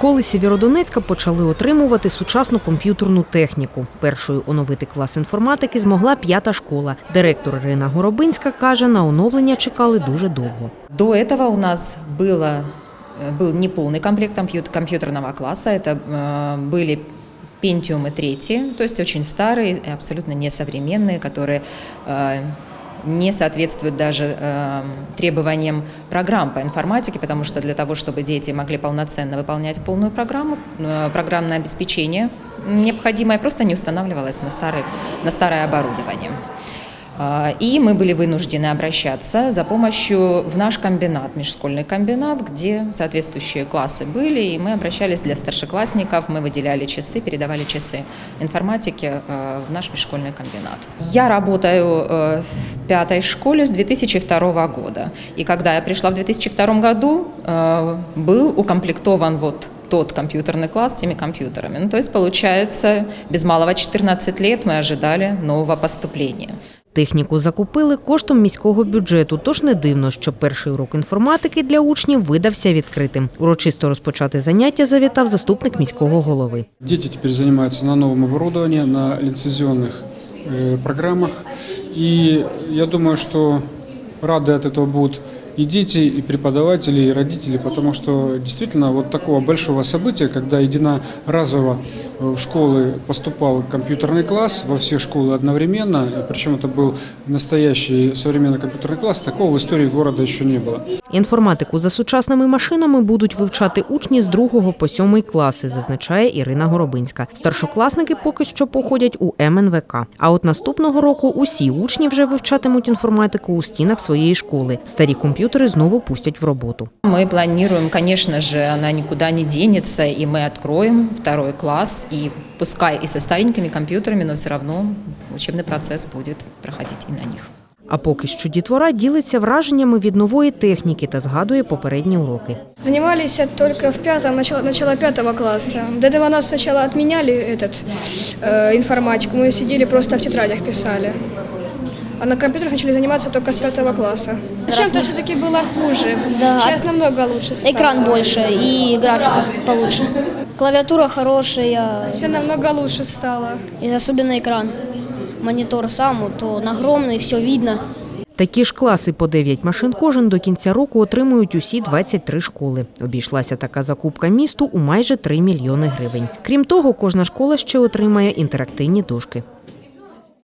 Школи Сєвєродонецька почали отримувати сучасну комп'ютерну техніку. Першою оновити клас інформатики змогла п'ята школа. Директор Ірина Горобинська каже, на оновлення чекали дуже довго. До этого у нас было, э, был неполный комплект компью- компьютерного класса. Это э, были Pentium 3, то есть очень старые, и абсолютно несовременные, которые э, не соответствуют даже э, требованиям программ по информатике, потому что для того, чтобы дети могли полноценно выполнять полную программу, э, программное обеспечение необходимое просто не устанавливалось на, старое, на старое оборудование. А, И мы были вынуждены обращаться за помощью в наш комбинат, межшкольный комбинат, где соответствующие классы были, и мы обращались для старшеклассников, мы выделяли часы, передавали часы информатики э, в наш межшкольный комбинат. Я работаю э, в пятой школе с 2002 года, и когда я пришла в 2002 году, э, был укомплектован вот тот компьютерный класс теми компьютерами. Ну, то есть, получается, без малого 14 лет мы ожидали нового поступления. Техніку закупили коштом міського бюджету, тож не дивно, що перший урок інформатики для учнів видався відкритим. Урочисто розпочати заняття завітав заступник міського голови. Дети теперь занимаются на новом оборудовании, на лицензионных э, программах. И я думаю, что рады от этого будут и дети, и преподаватели, и родители, потому что действительно вот такого большого события, когда единоразово в школы поступал компьютерный класс во все школы одновременно, и причем это был настоящий современный компьютерный класс, такого в истории города еще не было. Інформатику за сучасними машинами будуть вивчати учні з 2 по 7 класи, зазначає Ірина Горобинська. Старшокласники поки що походять у МНВК. А от наступного року усі учні вже вивчатимуть інформатику у стінах своєї школи. Старі комп'ютери знову пустять в роботу. Мы планируем, конечно же, она никуда не денется, и мы откроем второй класс, и пускай и со старенькими компьютерами, но все равно учебный процесс будет проходить и на них. А поки що дітвора ділиться враженнями від нової техніки та згадує попередні уроки. Занимались только в пятом, начало, начало пятого класса. До этого нас сначала отменяли этот, э, информатику, мы сидели просто в тетрадях писали. А на компьютерах начали заниматься только с пятого класса. Чем-то все-таки было хуже. Да. Сейчас намного лучше стало. Экран больше и графика получше. Клавиатура хорошая, Все намного лучше стало. и особенно экран. Монитор сам, то нагромний, все видно. Такі ж класи по 9 машин кожен до кінця року отримують усі 23 школи. Обійшлася така закупка місту у майже 3 мільйони гривень. Крім того, кожна школа ще отримає інтерактивні дошки.